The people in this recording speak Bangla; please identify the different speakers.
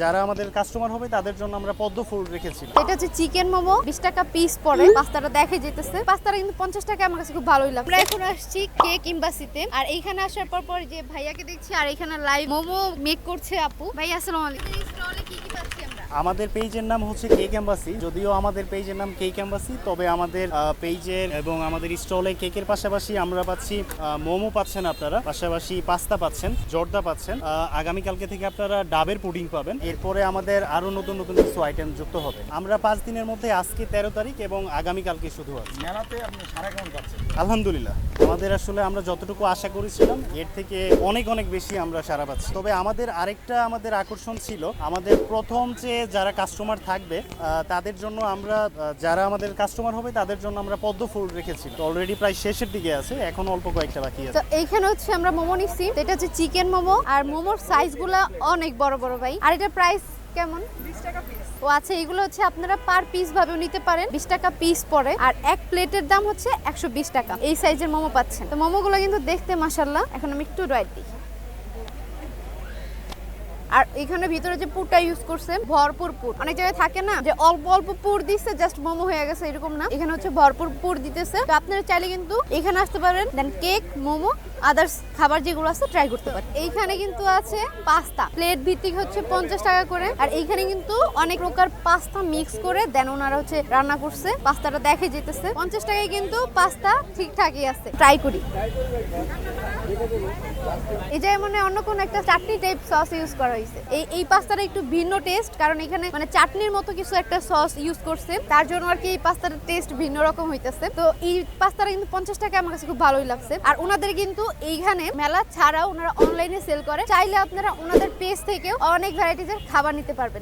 Speaker 1: যারা আমাদের কাস্টমার হবে তাদের জন্য আমরা পদ্ম ফুল রেখেছি
Speaker 2: এটা হচ্ছে চিকেন মোমো বিশ টাকা পিস পড়ে পাস্তাটা দেখে যেতেছে। পাস্তাটা কিন্তু পঞ্চাশ টাকা আমার কাছে খুব ভালোই লাগে আমরা এখন আসছি কেক ইম্বাসিতে আর এইখানে আসার পর পর যে ভাইয়াকে দেখছি আর এখানে লাইভ মোমো মেক করছে আপু। ভাই আসসালামু আলাইকুম। স্টলে কি কি পাচ্ছি আমরা?
Speaker 1: আমাদের পেজের নাম হচ্ছে কেক এম্বাসি যদিও আমাদের পেজের নাম কেক এম্বাসি তবে আমাদের পেজের এবং আমাদের স্টলে কেকের পাশাপাশি আমরা পাচ্ছি মোমো পাচ্ছেন আপনারা। পাশাপাশি পাস্তা পাচ্ছেন জর্দা পাচ্ছেন। আগামীকালকে থেকে আপনারা ডাবের পুডিং পাবেন। এরপরে আমাদের আরও নতুন নতুন কিছু আইটেম যুক্ত হবে। আমরা পাঁচ দিনের মধ্যে আজকে তেরো তারিখ এবং আগামীকালকে শুধু আছি।
Speaker 3: মেলাতে আপনি সারা কেমন পাচ্ছেন
Speaker 1: আলহামদুলিল্লাহ। আমাদের আসলে আমরা যতটুকু আশা করেছিলাম, এর থেকে অনেক অনেক বেশি আমরা সারা পাচ্ছি। তবে আমাদের আরেকটা আমাদের আকর্ষণ ছিল, আমাদের প্রথম যে যারা কাস্টমার থাকবে তাদের জন্য আমরা যারা আমাদের কাস্টমার হবে, তাদের জন্য আমরা পদ্ম ফুল রেখেছি। অলরেডি প্রায় শেষের দিকে আছে, এখন অল্প কয়েকটা বাকি আছে।
Speaker 2: এইখানে হচ্ছে আমরা মোমো নিচ্ছি, এটা হচ্ছে চিকেন মোমো, আর মোমোর সাইজগুলো অনেক বড় বড় ভাই। আর এটা প্রাইস কেমন? ও আচ্ছা এগুলো হচ্ছে আপনারা পার পিস ভাবেও নিতে পারেন। বিশ টাকা পিস পড়ে। আর এক প্লেটের দাম হচ্ছে একশো বিশ টাকা। এই সাইজের মোমো পাচ্ছেন। তো মোমোগুলো কিন্তু দেখতে মাসাল্লাহ এখন আমি একটু রাইট দিই। আর এখানে ভিতরে যে পুরটা ইউজ করছে, ভরপুর পুর। অনেক জায়গায় থাকে না যে অল্প অল্প পুর দিচ্ছে জাস্ট মোমো হয়ে গেছে, এরকম না। এখানে হচ্ছে ভরপুর পুর দিতেছে। আপনারা চাইলে কিন্তু এখানে আসতে পারেন। দেন কেক মোমো আদার্স খাবার যেগুলো আছে ট্রাই করতে পারেন এইখানে কিন্তু আছে পাস্তা। প্লেট ভিত্তিক হচ্ছে পঞ্চাশ টাকা করে। আর এইখানে কিন্তু অনেক প্রকার পাস্তা মিক্স করে দেন ওনারা হচ্ছে রান্না করছে। পাস্তাটা দেখে যেতেছে। পঞ্চাশ টাকায় কিন্তু পাস্তা ঠিকঠাকই আছে। ট্রাই করি। এই যে মানে অন্য কোনো একটা চাটনি টাইপ সস ইউজ করা হয়েছে। এই এই পাস্তাটা একটু ভিন্ন টেস্ট কারণ এখানে মানে চাটনির মতো কিছু একটা সস ইউজ করছে। তার জন্য আর কি এই পাস্তাটার টেস্ট ভিন্ন রকম হইতেছে। তো এই পাস্তাটা কিন্তু পঞ্চাশ টাকা আমার কাছে খুব ভালোই লাগছে। আর ওনাদের কিন্তু এইখানে মেলা ছাড়াও ওনারা অনলাইনে সেল করে। চাইলে আপনারা ওনাদের পেজ থেকেও অনেক ভ্যারাইটিজের খাবার নিতে পারবেন।